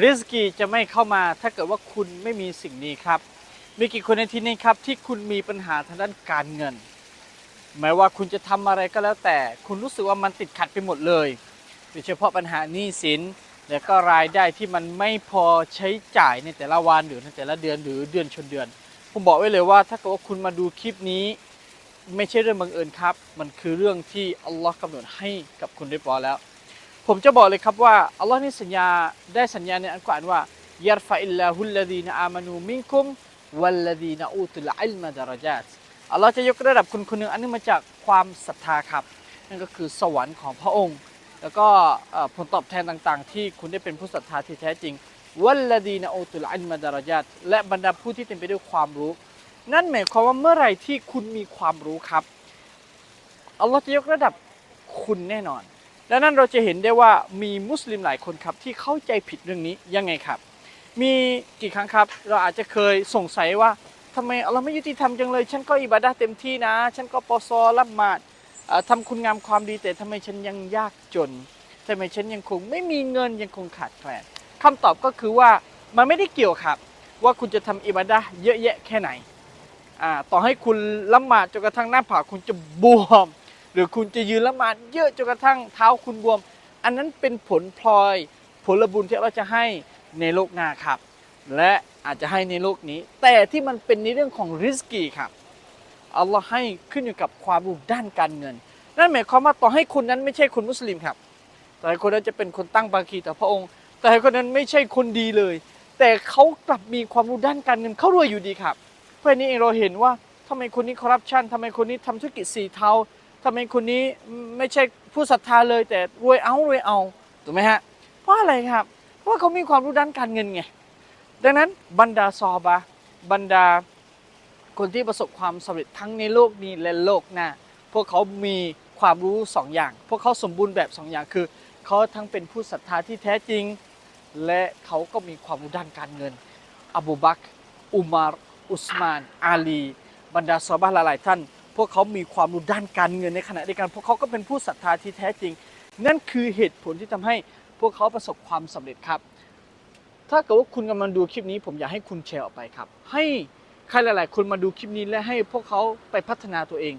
ริสกีจะไม่เข้ามาถ้าเกิดว่าคุณไม่มีสิ่งนี้ครับ มีกี่คนในที่นี้ครับที่คุณมีปัญหาทางด้านการเงินแม้ว่าคุณจะทำอะไรก็แล้วแต่ คุณรู้สึกว่ามันติดขัดไปหมดเลยโดยเฉพาะปัญหาหนี้สินและก็รายได้ที่มันไม่พอใช้จ่ายในแต่ละวันหรือในแต่ละเดือนหรือเดือนชนเดือน ผมบอกไว้เลยว่าถ้าเกิดว่าคุณมาดูคลิปนี้ ไม่ใช่เรื่องบังเอิญครับ มันคือเรื่องที่อัลลอฮ์กำหนดให้กับคุณเรียบร้อยแล้ว ผมจะบอกเลยครับว่าอัลลอฮ์นี่สัญญาได้สัญญาในอัลกุรอานว่ายัรฟะอิลลาฮุลลดีนอามานูมินคุมวัลลดีนอูตุลอิลมาดารจัตอัลลอฮ์จะยกระดับคุณคนหนึ่งอันนึงมาจากความศรัทธาครับ นั่นก็คือสวรรค์ของพระองค์ แล้วก็ผลตอบแทนต่างๆ ที่คุณได้เป็นผู้ศรัทธาที่แท้จริงวัลลดีนอูตุลอิลมาดารจัตและบรรดาผู้ที่เต็มไปด้วยความรู้ นั่นหมายความว่าเมื่อไรที่คุณมีความรู้ครับอัลลอฮ์จะยกระดับคุณแน่นอน ดังนั้นเราจะเห็นได้ว่ามีมุสลิมหลายคนครับที่เข้าใจผิดเรื่องนี้ยังไงครับ มีกี่ครั้งครับ เราอาจจะเคยสงสัยว่าทำไมอัลลอฮ์ไม่ยุติธรรมจังเลย ฉันก็อิบาดะเต็มที่นะ ฉันก็ปอซอละหมาดเอ่อทำคุณงามความดีแต่ทำไมฉันยังยากจนทำไมฉันยังคงไม่มีเงินยังคงขาดแคลนคำตอบก็คือว่ามันไม่ได้เกี่ยวครับ ว่าคุณจะทำอิบาดะเยอะแยะแค่ไหนต่อให้คุณละหมาดจนกระทั่งหน้าผากคุณจะบวม หรือคุณจะยืนละหมาดเยอะจนกระทั่งเท้าคุณบวม อันนั้นเป็นผลพลอย ผลบุญที่เราจะให้ในโลกหน้าครับ และอาจจะให้ในโลกนี้ แต่ที่มันเป็นในเรื่องของริสกีครับอัลลอฮ์ให้ขึ้นอยู่กับความรู้ด้านการเงิน นั่นหมายความว่าต่อให้คนนั้นไม่ใช่คนมุสลิมครับ แต่คนนั้นจะเป็นคนตั้งบาคีต่อพระองค์ แต่คนนั้นไม่ใช่คนดีเลย แต่เขากลับมีความรู้ด้านการเงินเขารวยอยู่ดีครับ เพื่อนนี้เองเราเห็นว่าทำไมคนนี้คอร์รัปชันทำไมคนนี้ทำธุรกิจสีเทา ทำไมคนนี้ไม่ใช่ผู้ศรัทธาเลยแต่รวยเอารวยเอาถูกไหมฮะเพราะอะไรครับ เพราะเขามีความรู้ด้านการเงินไงดังนั้นบรรดาซอบะบรรดาคนที่ประสบความสำเร็จทั้งในโลกนี้และโลกหน้าพวกเขามีความรู้สองอย่าง พวกเขาสมบูรณ์แบบสองอย่างคือเขาทั้งเป็นผู้ศรัทธาที่แท้จริง และเขาก็มีความรู้ด้านการเงิน อบูบักอุมาร อุสมาน อาลี บรรดาซอบะหลายๆท่าน พวกเขามีความรู้ด้านการเงินในขณะเดียวกัน พวกเขาก็เป็นผู้ศรัทธาที่แท้จริง นั่นคือเหตุผลที่ทำให้พวกเขาประสบความสำเร็จครับ ถ้าเกิดว่าคุณกำลังดูคลิปนี้ ผมอยากให้คุณแชร์ออกไปครับ ให้ใครหลาย ๆ คนมาดูคลิปนี้และให้พวกเขาไปพัฒนาตัวเอง